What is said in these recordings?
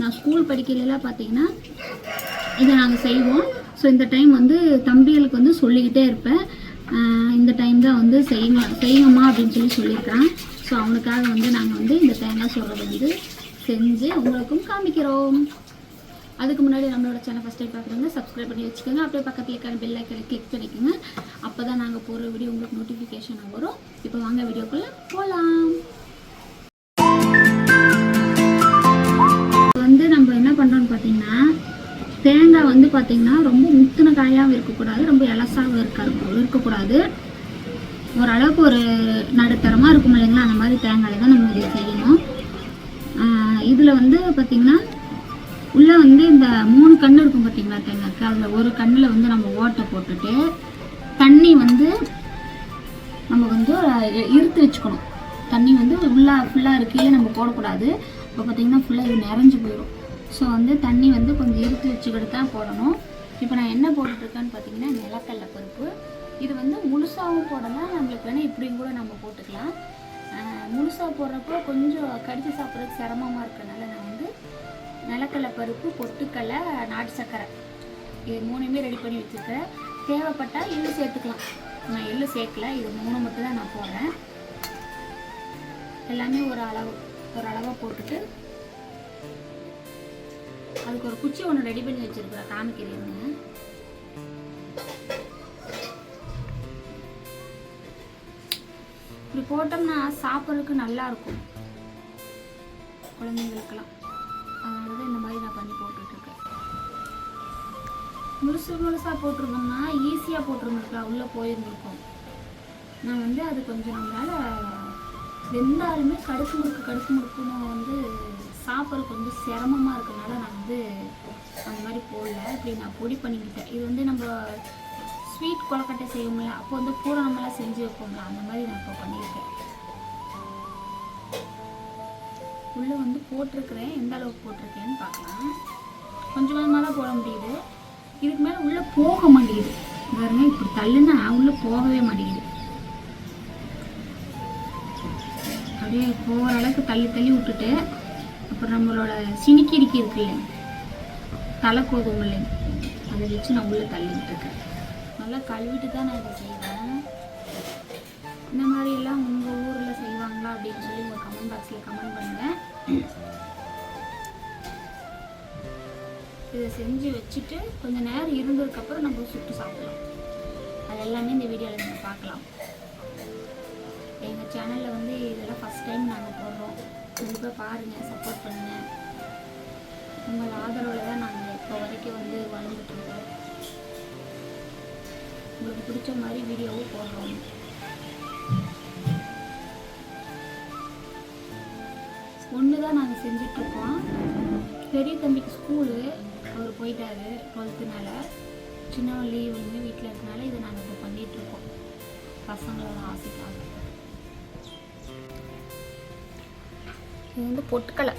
நான் ஸ்கூல் படிக்கையிலலாம் பார்த்தீங்கன்னா இதை நாங்கள் செய்வோம். ஸோ இந்த டைம் வந்து தம்பிகளுக்கு வந்து சொல்லிக்கிட்டே இருப்பேன். இந்த டைம் தான் வந்து செய்யுங்க செய்யுங்கம்மா அப்படின்னு சொல்லி சொல்லியிருக்கேன் ஸோ அவனுக்காக வந்து நாங்கள் வந்து இந்த தேங்காய் சோறை வந்து செஞ்சு உங்களுக்கும் காமிக்கிறோம். அதுக்கு முன்னாடி நம்மளோட சேனல் ஃபஸ்ட் டைம் பார்க்குறவங்க சப்ஸ்கிரைப் பண்ணி வச்சுக்கோங்க. அப்படியே பக்கத்தில் இருக்கிற பெல் ஐக்கனை கிளிக் பண்ணிக்கோங்க. அப்போ தான் நாங்கள் போகிற வீடியோ உங்களுக்கு நோட்டிஃபிகேஷன் வரும். இப்போ வாங்க வீடியோக்குள்ளே போகலாம் தேங்காய் வந்து பார்த்திங்கன்னா ரொம்ப முத்தின காயாகவும் இருக்கக்கூடாது ரொம்ப இலசாகவும் இருக்க இருக்கக்கூடாது. ஓரளவுக்கு ஒரு நடுத்தரமாக இருக்கும் இல்லைங்களா? அந்த மாதிரி தேங்காய் தான் நம்ம இதை செய்யணும் இதில் வந்து பார்த்திங்கன்னா உள்ளே வந்து இந்த மூணு கண் இருக்கும் பார்த்தீங்களா தேங்காய்க்கு? அதில் ஒரு கண்ணில் வந்து நம்ம ஓட்டை போட்டுட்டு தண்ணி வந்து நம்ம வந்து இ- இருத்து வச்சுக்கணும். தண்ணி வந்து உள்ளா ஃபுல்லாக இருக்கையே நம்ம போடக்கூடாது. இப்போ பார்த்தீங்கன்னா ஃபுல்லாக இது நிறைஞ்சு போயிடும் ஸோ வந்து தண்ணி வந்து கொஞ்சம் இருத்து வச்சுக்கிட்டு தான் போடணும். இப்போ நான் என்ன போட்டுட்ருக்கேன்னு பார்த்தீங்கன்னா நிலக்கடலை பருப்பு. இது வந்து முழுசாகவும் போடலாம் நம்மளுக்கு வேணால் இப்படியும் கூட நம்ம போட்டுக்கலாம். முழுசாக போடுறப்போ கொஞ்சம் கடித்து சாப்பிட்றதுக்கு சிரமமாக இருக்கிறனால நான் வந்து நிலக்கடலை பருப்பு பொட்டுக்கடலை நாட்டு சர்க்கரை. இது மூணுமே ரெடி பண்ணி வச்சுருக்கேன் தேவைப்பட்டால் எள்ளு சேர்த்துக்கலாம். நான் எள்ளு சேர்க்கல. இது மூணு மட்டும் தான் நான் போடுறேன். எல்லாமே ஒரு அளவு ஒரு அளவாக போட்டுட்டு அதுக்கு ஒரு குச்சி ஒன்று ரெடி பண்ணி வச்சிருக்கிறேன் காமிக்கிறேங்க இப்படி போட்டோம்னா சாப்பிட்றதுக்கு நல்லா இருக்கும். குழந்தைங்களுக்கெல்லாம். அதனால தான் இந்த மாதிரி நான் பண்ணி போட்டுட்ருக்கேன். முழுசு முழுசாக போட்டிருந்தோம்னா ஈஸியாக போட்டிருந்துருக்கலாம். உள்ளே போயிருந்துருக்கும். நான் வந்து அது கொஞ்சம் நம்மளால் வெந்தாலுமே கடுப்பு முறுக்கு கடுப்பு முறுக்குன்னு வந்து சாப்பிட்றதுக்கு வந்து சிரமமாக இருக்கனால நான் வந்து அந்த மாதிரி போடல. இப்படி நான் பொடி பண்ணிக்கிட்டேன். இது வந்து நம்ம ஸ்வீட் கொலக்கட்டை செய்வோம்ல அப்போ வந்து பூரணமெல்லாம் செஞ்சு வைப்போம்ல அந்த மாதிரி நான் இப்போ பண்ணியிருக்கேன். உள்ளே வந்து போட்டிருக்கிறேன். எந்த அளவுக்கு போட்டிருக்கேன்னு பார்க்கலாம். கொஞ்சம் கொஞ்சமாக தான் போட முடியுது. இதுக்கு மேலே உள்ளே போக மாட்டேங்குது. பாருங்க இப்படி தள்ளுனா உள்ளே போகவே மாட்டேங்குது. அப்படியே போகிற அளவுக்கு தள்ளி தள்ளி விட்டுட்டு அப்புறம் நம்மளோட சினிக்கிரிக்கி இருக்குல்ல தலை கோதும் இல்லைங்க அதை வச்சு நான் உள்ளே தள்ளிக்கிட்டு இருக்கேன். நல்லா கழுவிட்டு தான் நான் இதை செய்வேன். இந்த மாதிரிலாம் உங்கள் ஊரில் செய்வாங்களா அப்படின்னு சொல்லி உங்கள் கமெண்ட் பாக்ஸில் கமெண்ட் பண்ணுங்கள் இதை செஞ்சு வச்சுட்டு கொஞ்சம் நேரம் இருந்ததுக்கப்புறம் நம்ம சுட்டு சாப்பிடலாம். அது எல்லாமே இந்த வீடியோவில் நீங்கள் பார்க்கலாம். எங்கள் சேனலில் வந்து இதெல்லாம் ஃபஸ்ட் டைம் நாங்கள் போடுறோம். கண்டிப்பாக பாருங்கள் சப்போர்ட் பண்ணுங்கள் உங்கள் ஆதரவில் தான் நாங்கள் இப்போ வரைக்கும் வந்து வளர்ந்துட்டுருக்கோம் உங்களுக்கு பிடிச்ச மாதிரி வீடியோவும் போடுறோம் ஒன்று தான் நாங்கள் செஞ்சிட்ருக்கோம் பெரிய தம்பிக்கு ஸ்கூலு அவர் போயிட்டாரு டுவெல்த்துனால சின்னவன் லீவ் வந்து வீட்டில் இருக்கனால இதை நாங்கள் இப்போ பண்ணிகிட்ருக்கோம் பசங்களோட ஆசைக்காக. இது வந்து பொட்டுக்கலை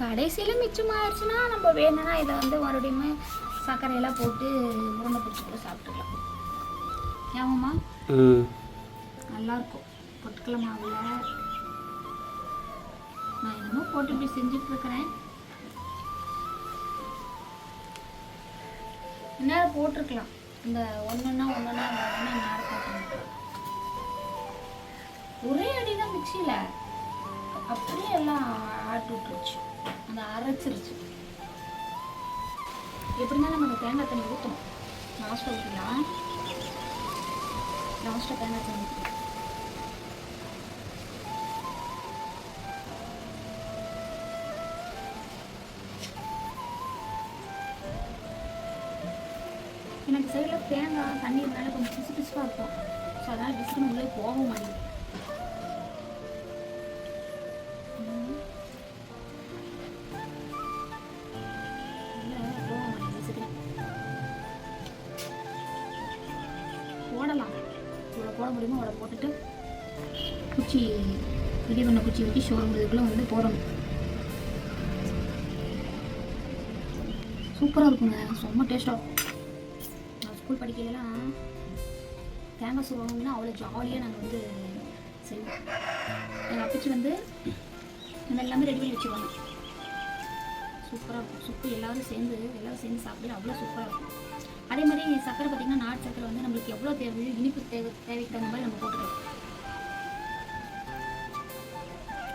கடைசியில் மிச்சமாயிருச்சுன்னா நம்ம வேணும்னா இதை வந்து மறுபடியும் சர்க்கரையெல்லாம் போட்டு உருண்டை பிடிச்சி கூட சாப்பிட்டுக்கலாம். ஏமாம்மா நல்லாயிருக்கும் பொட்டுக்கலை மாவில் நான் என்னமோ போட்டு இப்படி செஞ்சுட்டு இருக்கிறேன் நேரம் போட்டிருக்கலாம். இந்த ஒன்றுன்னா ஒன்றுனா ஒன்றா நேரம் போட்டுருக்கலாம் ஒரே அடி தான் மிக்சியில் அப்படியே எல்லாம் ஆட்டு விட்டுருச்சு அந்த அரைச்சிருச்சு. எப்படி இருந்தாலும் நம்ம அந்த தேங்காய் தண்ணி ஊற்றணும் லாஸ்ட்டாக ஊற்றலாம் லாஸ்ட்டாக தேங்காய் தண்ணி ஊற்றணும் எனக்கு சைடில் தேங்காய் தண்ணி இருந்தாலும் கொஞ்சம் பிசு பிசுவாக இருக்கும். ஸோ அதனால் பிசுன்னு உள்ளே போக மாட்டேங்குது. முடியுமோ அவ்வளோ போட்டுட்டு குச்சி ரெடி பண்ண குச்சி வச்சு ஷோரூம்களுக்குள்ளே வந்து போடணும். சூப்பராக இருக்குங்க. செம்ம டேஸ்ட்டாக இருக்கும். நான் ஸ்கூல் படிக்கலாம் தேங்காய் சுருவாங்கன்னா அவ்வளோ ஜாலியாக நாங்கள் வந்து செய்வோம். எங்கள் அப்பச்சி வந்து இந்த எல்லாமே ரெடி பண்ணி வச்சுக்கோங்க சூப்பராக இருக்கும். சுப்பு எல்லாரும் சேர்ந்து எல்லோரும் சேர்ந்து சாப்பிட அவ்வளோ சூப்பராக இருக்கும். அதே மாதிரி சக்கரை பார்த்திங்கன்னா நாட்டு சக்கரை வந்து நம்மளுக்கு எவ்வளோ தேவையோ இனிப்பு தேவை தேவைக்கு தகுந்த மாதிரி நம்ம போட்டுக்கலாம்.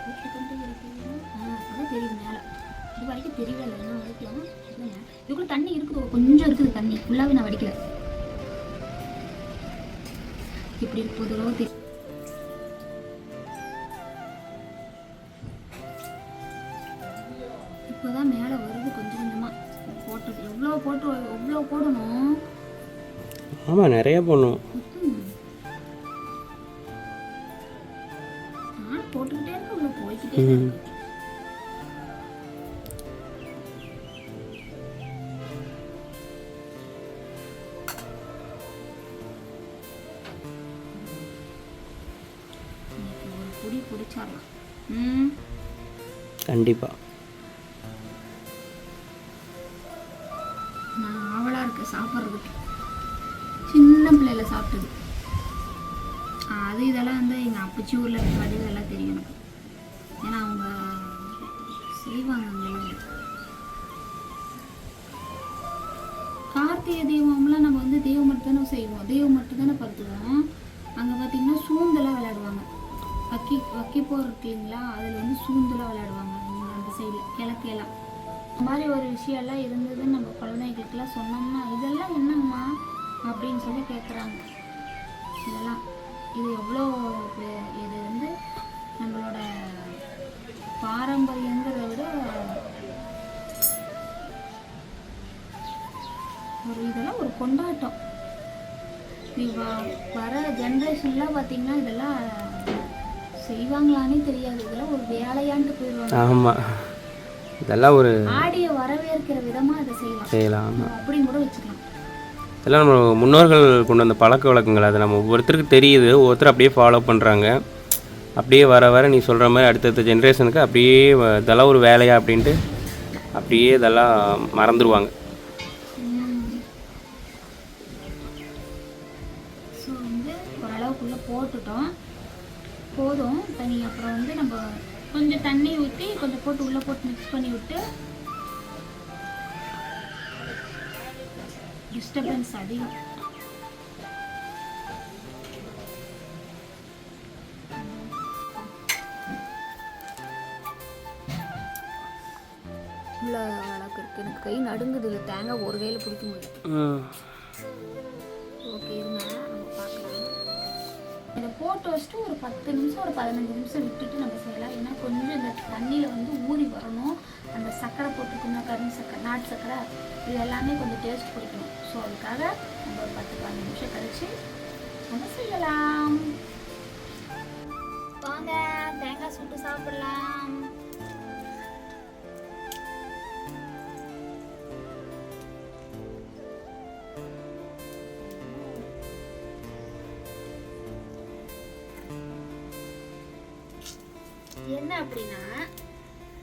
ஊற்றிக்கொண்டு அதான் தெரியுது மேலே. இது வரைக்கும் தெரியல இல்லை என்ன வரைக்கும் இல்லைங்க தண்ணி இருக்குது கொஞ்சம் இருக்குது தண்ணி. ஃபுல்லாகவே நான் வடிக்கல. இப்படி போதோ தெரியும் இப்போதான் மேலே வருது கொஞ்சம் கொஞ்சமாக போட்டது எவ்வளோ போட்டு எவ்வளோ போடணும். ஆமாம் நிறைய பண்ணும் ம். நான் போட்டுக்கிட்டே இருக்கு உள்ள கண்டிப்பாக சாப்பிட்றதுக்கு. சின்ன பிள்ளையில சாப்பிட்டது. அது இதெல்லாம் வந்து எங்கள் அப்பச்சி ஊரில் இருக்கிறது இதெல்லாம் தெரியும் எனக்கு. ஏன்னா அவங்க செய்வாங்க அங்கே கார்த்திகை தெய்வம்லாம் நம்ம வந்து தெய்வம் மட்டும் தானே செய்வோம். தெய்வம் மட்டும் தானே படுத்துவோம். அங்கே பார்த்தீங்கன்னா சூந்தெல்லாம் விளையாடுவாங்க. வக்கி வக்கி போர் இருக்கு இல்லைங்களா அதில் வந்து சூந்தெல்லாம் விளையாடுவாங்க. அந்த சைடில் கிழக்கேலாம். இந்த மாதிரி ஒரு விஷயம்லாம் இருந்ததுன்னு நம்ம குழந்தைகளுக்கெல்லாம் சொன்னோம்னா இதெல்லாம் என்னம்மா? அப்படின்னு சொல்லி கேட்குறாங்க இதெல்லாம் இது எவ்வளோ இது வந்து நம்மளோட பாரம்பரியங்கிறத விட ஒரு இதெல்லாம் ஒரு கொண்டாட்டம். வர ஜென்ரேஷன்லாம் பார்த்தீங்கன்னா இதெல்லாம் செய்வாங்களானே தெரியாது. இதெல்லாம் ஒரு வேலையான்ட்டு போயிடுவாங்க. ஆமாம் இதெல்லாம் ஒரு ஆடிய வரவேற்கிற விதமாக அதை செய்யலாம். செய்யலாம் ஆமாம் அப்படின்னு கூட வச்சுக்கலாம். இதெல்லாம் நம்ம முன்னோர்கள் கொண்டு வந்த பழக்க வழக்கங்கள் அது நம்ம ஒவ்வொருத்தருக்கு தெரியுது. ஒவ்வொருத்தர் அப்படியே ஃபாலோ பண்ணுறாங்க அப்படியே வர வர நீ சொல்கிற மாதிரி அடுத்தடுத்த ஜென்ரேஷனுக்கு அப்படியே இதெல்லாம் ஒரு வேலையா அப்படின்ட்டு அப்படியே இதெல்லாம் மறந்துடுவாங்க போட்டு உள்ளே போட்டு மிக்ஸ் பண்ணி விட்டு டிஸ்டர்பன்ஸ் அதிகம். உள்ள அளவுக்கு இருக்குது எனக்கு கை நடுங்குது. இல்லை தேங்காய் ஒரு கையில் பிடிக்க முடியும் போட்டு வச்சுட்டு ஒரு பத்து நிமிஷம் ஒரு பதினஞ்சு நிமிஷம் விட்டுட்டு நம்ம செய்யலாம். ஏன்னா கொஞ்சம் இந்த தண்ணியில் வந்து ஊறி வரணும். அந்த சர்க்கரை போட்டுக்கணும் கரும்பு சர்க்கரை நாட்டு சர்க்கரை இது எல்லாமே கொஞ்சம் டேஸ்ட் பிடிக்கணும் ஸோ அதுக்காக நம்ம ஒரு பத்து பதினஞ்சு நிமிஷம் கழிச்சு நம்ம செய்யலாம். வாங்க தேங்காய் சுட்டு சாப்பிடலாம். என்ன அப்படின்னா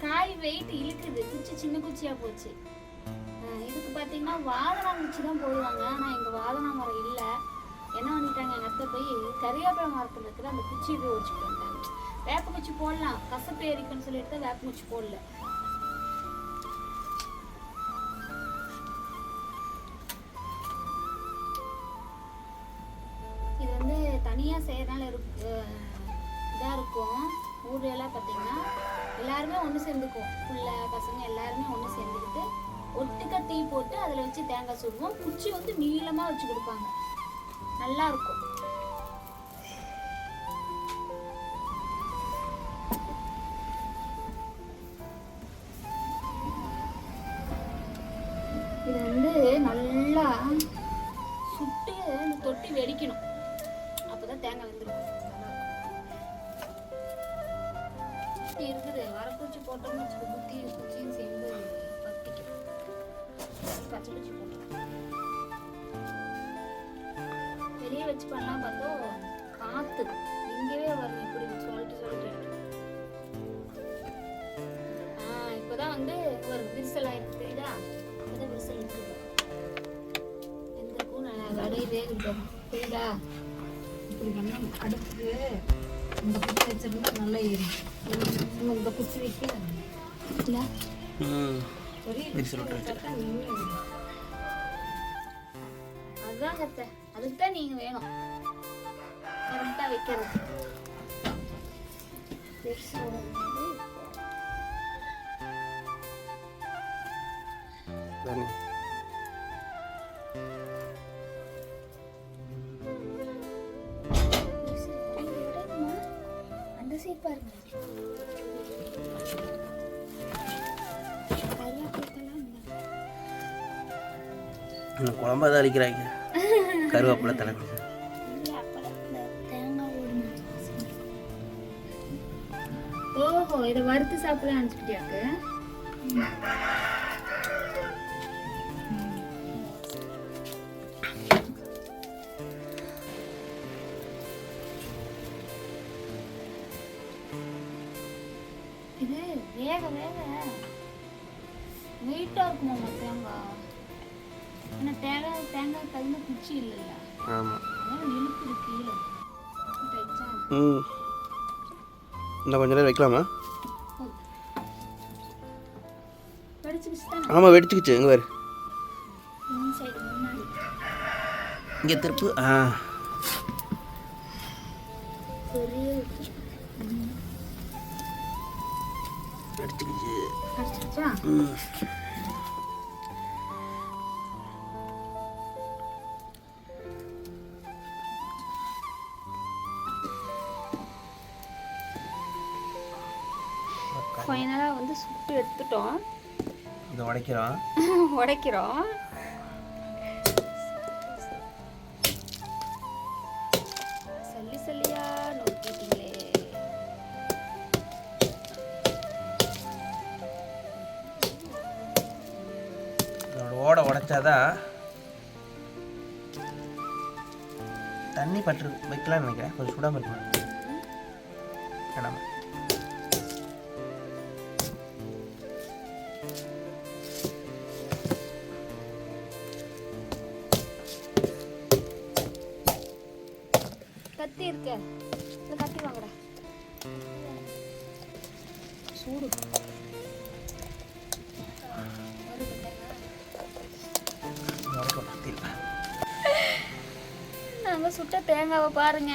காய் வெயிட் இழுக்குது. குச்சி சின்ன குச்சியா போச்சு. இதுக்கு பார்த்தீங்கன்னா வாதனா குச்சி தான் போடுவாங்க. ஆனால் எங்கள் வாதனா மரம் இல்லை. என்ன பண்ணிட்டாங்க? எங்கள் அத்தை போய் கரியாப்பழ மரத்தில் இருக்கிற அந்த குச்சியை போய் ஒடிச்சுட்டு வந்தாங்க. வேப்ப குச்சி போடலாம். கசப்பு ஏறிக்குன்னு சொல்லிட்டு தான் வேப்ப குச்சி போடல. சேர்ந்துக்குவோம் புள்ள பசங்க எல்லாருமே ஒன்று சேர்ந்துக்கிட்டு ஒட்டுக்க டீ போட்டு அதில் வச்சு தேங்காய் சுடுவோம். குச்சி வந்து நீளமாக வச்சு கொடுப்பாங்க. நல்லா இருக்கும். பச்சை வச்சு போட்டுக்கலாம் வெளியே வச்சு பண்ணால் பார்த்தா காற்று இங்கேயே வரும் இப்படி சொல்லிட்டு சொல்லிட்டு. இப்போ தான் வந்து ஒரு விரிசல் ஆயிடுச்சு இதா அப்பதான் விரிசல் இருக்குது இந்த பூ நல்லா வடை வேகுது இப்படி பண்ண அடுப்பு இந்த குச்சி வச்சிருந்தா நல்லா ஏறும். இந்த குச்சி வைக்க இல்லை ம் ஒரே அதுதான் கத்த அதுக்கு தான் வேணும் வைக்கிறது தானே இன்னும் குழம்பா தான் அடிக்கிறாங்க. கருவேப்பிலை தலை கொடுங்க ஓஹோ இதை வறுத்து சாப்பிட அனுப்பிச்சிட்டியாக்கு இது வேக வேக. வெயிட்டாக இருக்குமா தேங்காய்? ஏன்னா தேங்காய் தேங்காய் கையில் குச்சி இல்லைல்ல ஆமாம் கீழே தைச்சா ம். இன்னும் கொஞ்ச நேரம் வைக்கலாமா? ஆமாம் வெடிச்சுக்கிச்சு. எங்கே வேறு இங்கே திருப்பு. ஆ. வெடிச்சுக்கிச்சு? ம். எடுத்துட்டோம் இதை உடைக்கிறோம். உடைக்கிறோம். சல்லி சல்லியா நோக்கிட்டீங்களே. இதோட ஓடை உடைச்சாதான் தண்ணி பற்று வைக்கலாம்னு நினைக்கிறேன். கொஞ்சம் சுடாமல் இருக்கணும். வேணாமா. சுட்ட தேங்காவை பாருங்க.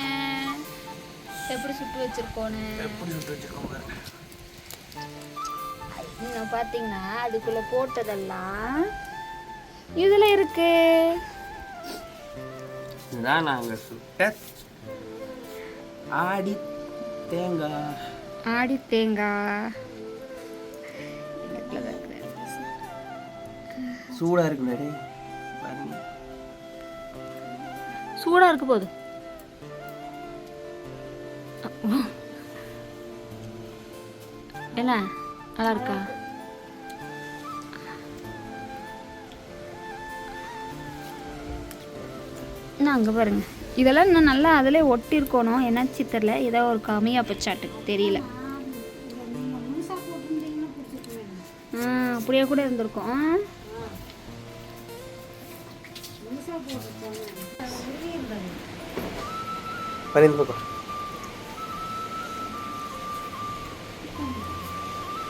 எப்படி சுட்டு வச்சிருக்கோன்னு. எப்படி சுட்டு வச்சுருக்கோம் பார்த்தீங்கன்னா அதுக்குள்ள போட்டதெல்லாம் இதுல இருக்கு. இதுதான் நாங்கள் சுட்ட ஆடி தேங்காய். ஆடி தேங்காய். சூடாக இருக்குல்ல டேய். சூடாக இருக்க போகுது என்ன? நல்லா இருக்கா? இன்னும் அங்கே பாருங்க. இதெல்லாம் இன்னும் நல்லா அதிலே ஒட்டியிருக்கணும் என்னாச்சு தெரில ஏதோ ஒரு கம்மியாக போச்சாட்டு. தெரியல. அப்படியே கூட இருந்திருக்கும். ஆ? பாரு இந்த பக்கம்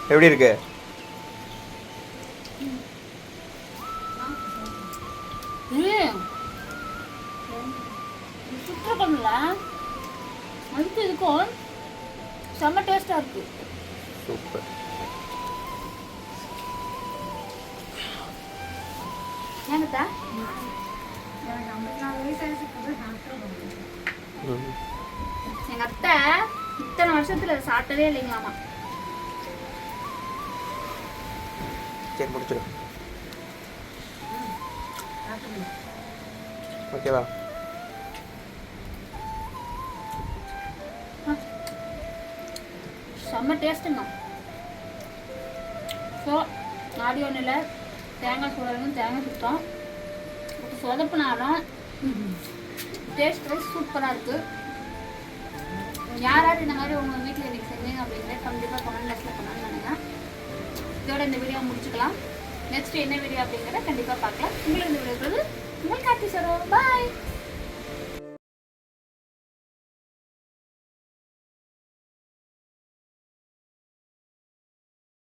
எப்படி இருக்கு சுற்றுக்கணும்ல அதுக்கு இதுக்கும் செம்ம டேஸ்டாக இருக்கு? சூப்பர். ஏங்கத்தா? ம் எங்கள் அத்தை இத்தனை வருஷத்தில் சாப்பிட்டதே இல்லைங்களாமா? சரி முடிச்சிடும் ஓகேவா செம்ம டேஸ்ட்டுங்க ஸோ ஆடி ஒன்றும் இல்லை தேங்காய் சுடலும் தேங்காய் சுத்தம். சொதப்பினாலும் டேஸ்ட் வைஸ் சூப்பராக இருக்குது யாராவது இந்த மாதிரி உங்கள் வீட்டில் இன்னைக்கு செஞ்சீங்க அப்படிங்கிறத கண்டிப்பாக கமெண்ட் பாக்ஸில் பண்ணணும்னு நினைக்கிறேன் இதோட இந்த வீடியோ முடிச்சுக்கலாம். நெக்ஸ்ட் என்ன வீடியோ அப்படிங்கிறத கண்டிப்பாக பார்க்கலாம். உங்களுக்கு இந்த வீடியோ உங்கள் கார்த்தி பாய்